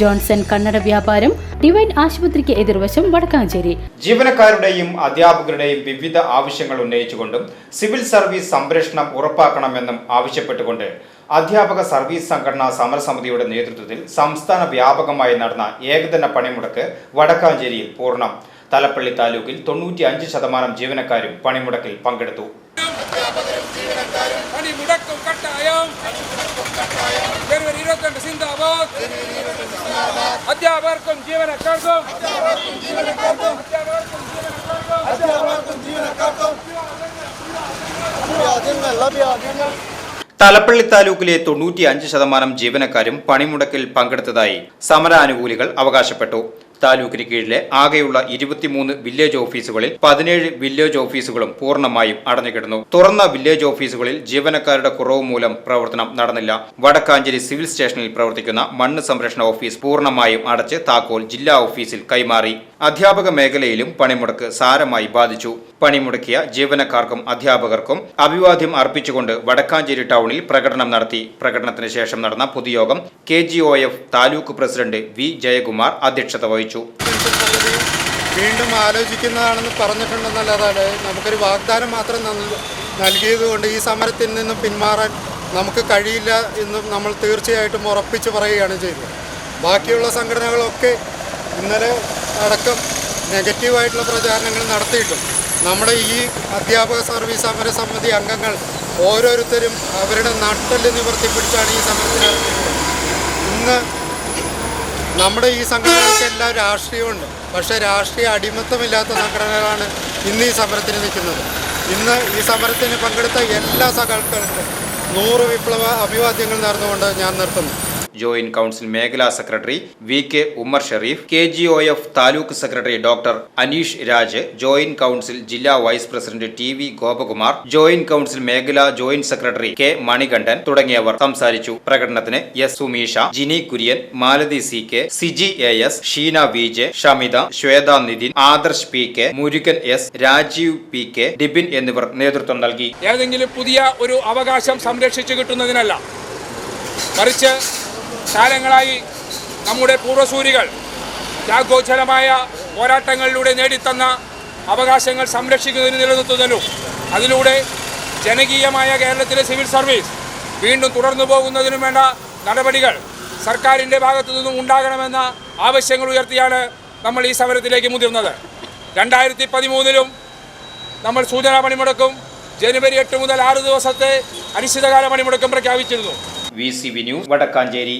Johnson കണ്ണട വ്യാപാരം divine ആശുപത്രിക്ക് എതിർവശം വടക്കാഞ്ചേരി. ജീവനക്കാരുടെയും അധ്യാപകരുടെയും വിവിധ ആവശ്യങ്ങൾ ഉന്നയിച്ചുകൊണ്ടും സിവിൽ സർവീസ് സംരക്ഷണം ഉറപ്പാക്കണമെന്നും ആവശ്യപ്പെട്ടുകൊണ്ട് അധ്യാപക സർവീസ് സംഘടനാ സമരസമിതിയുടെ നേതൃത്വത്തിൽ സംസ്ഥാന വ്യാപകമായി നടന്ന ഏകദിന പണിമുടക്ക് വടക്കാഞ്ചേരിയിൽ പൂർണം. തലപ്പള്ളി താലൂക്കിൽ തൊണ്ണൂറ്റി അഞ്ച് ശതമാനം ജീവനക്കാരും പണിമുടക്കിൽ പങ്കെടുത്തു. പണിമുടക്കും കട്ടായം. ജനുവരി ഇരുപത്തിരണ്ട് സിന്ദാബാദ്. അധ്യാപകർക്കും ജീവനക്കാർക്കും തലപ്പള്ളി താലൂക്കിലെ തൊണ്ണൂറ്റി അഞ്ച് ശതമാനം ജീവനക്കാരും പണിമുടക്കിൽ പങ്കെടുത്തതായി സമരാനുകൂലികൾ അവകാശപ്പെട്ടു. താലൂക്കിന് കീഴിലെ ആകെയുള്ള ഇരുപത്തിമൂന്ന് വില്ലേജ് ഓഫീസുകളിൽ പതിനേഴ് വില്ലേജ് ഓഫീസുകളും പൂർണമായും അടഞ്ഞുകിടന്നു. തുറന്ന വില്ലേജ് ഓഫീസുകളിൽ ജീവനക്കാരുടെ കുറവ് മൂലം പ്രവർത്തനം നടന്നില്ല. വടക്കാഞ്ചേരി സിവിൽ സ്റ്റേഷനിൽ പ്രവർത്തിക്കുന്ന മണ്ണ് സംരക്ഷണ ഓഫീസ് പൂർണമായും അടച്ച് താക്കോൽ ജില്ലാ ഓഫീസിൽ കൈമാറി. അധ്യാപക മേഖലയിലും പണിമുടക്ക് സാരമായി ബാധിച്ചു. പണിമുടക്കിയ ജീവനക്കാർക്കും അധ്യാപകർക്കും അഭിവാദ്യം അർപ്പിച്ചുകൊണ്ട് വടക്കാഞ്ചേരി ടൗണിൽ പ്രകടനം നടത്തി. പ്രകടനത്തിന് ശേഷം നടന്ന പൊതുയോഗം K G O F taluk president V Jayakumar അധ്യക്ഷത വഹിച്ചു. വീണ്ടും ആലോചിക്കുന്നതാണെന്ന് പറഞ്ഞിട്ടുണ്ടെന്നല്ലാതെ നമുക്കൊരു വാഗ്ദാനം മാത്രം നൽ- നൽകിയതുകൊണ്ട് ഈ സമരത്തിൽ നിന്നും പിന്മാറാൻ നമുക്ക് കഴിയില്ല എന്നും നമ്മൾ തീർച്ചയായിട്ടും ഉറപ്പിച്ചു പറയുകയാണ് ചെയ്തത്. ബാക്കിയുള്ള സംഘടനകളൊക്കെ ഇന്നലെ അടക്കം നെഗറ്റീവായിട്ടുള്ള പ്രചാരണങ്ങൾ നടത്തിയിട്ടും നമ്മുടെ ഈ അധ്യാപക സർവീസ് സമര സമിതി അംഗങ്ങൾ ഓരോരുത്തരും അവരുടെ നട്ടൽ നിവർത്തിപ്പിടിച്ചാണ് ഈ സമരത്തിൽ ഇന്ന് നമ്മുടെ ഈ സംഘടനകൾക്കെല്ലാം രാഷ്ട്രീയമുണ്ട് പക്ഷേ രാഷ്ട്രീയ അടിമത്തമില്ലാത്ത സംഘടനകളാണ് ഇന്ന് ഈ സമരത്തിന് നിൽക്കുന്നത്. ഇന്ന് ഈ സമരത്തിന് പങ്കെടുത്ത എല്ലാ സഖാക്കൾക്കും നൂറ് വിപ്ലവ അഭിവാദ്യങ്ങൾ നേർന്നുകൊണ്ട് ഞാൻ നിർത്തുന്നു. ജോയിന്റ് കൗൺസിൽ മേഖലാ secretary V K Ummer Sherif K G O F taluk secretary doctor Aneesh Raj joint council ജില്ലാ vice president T V Gopakumar joint council മേഖലാ ജോയിന്റ് സെക്രട്ടറി കെ മണികണ്ഠൻ തുടങ്ങിയവർ സംസാരിച്ചു. പ്രകടനത്തിന് S Sumisha Jini Kurian Malathi C K Siji A S Sheena V J Shamitha Swetha Nithin Adarsh P K Murugan S Rajeev P K Dibin എന്നിവർ നേതൃത്വം നൽകി. ഏതെങ്കിലും പുതിയ ഒരു അവകാശം സംരക്ഷിച്ചു കിട്ടുന്നതിനല്ല മറിച്ച് കാലങ്ങളായി നമ്മുടെ പൂർവസൂരികൾ ത്യാഗോജ്ജലമായ പോരാട്ടങ്ങളിലൂടെ നേടിത്തന്ന അവകാശങ്ങൾ സംരക്ഷിക്കുന്നതിന് നിലനിർത്തുന്നു അതിലൂടെ ജനകീയമായ കേരളത്തിലെ സിവിൽ സർവീസ് വീണ്ടും തുടർന്നു പോകുന്നതിനും വേണ്ട നടപടികൾ സർക്കാരിന്റെ ഭാഗത്തു നിന്നും ഉണ്ടാകണമെന്ന ആവശ്യങ്ങൾ ഉയർത്തിയാണ് നമ്മൾ ഈ സമരത്തിലേക്ക് മുതിർന്നത്. രണ്ടായിരത്തി പതിമൂന്നിലും നമ്മൾ സൂചനാ പണിമുടക്കും ജനുവരി എട്ട് മുതൽ ആറ് ദിവസത്തെ അനിശ്ചിതകാല പണിമുടക്കം പ്രഖ്യാപിച്ചിരുന്നു. V C V news Vadakkanchery.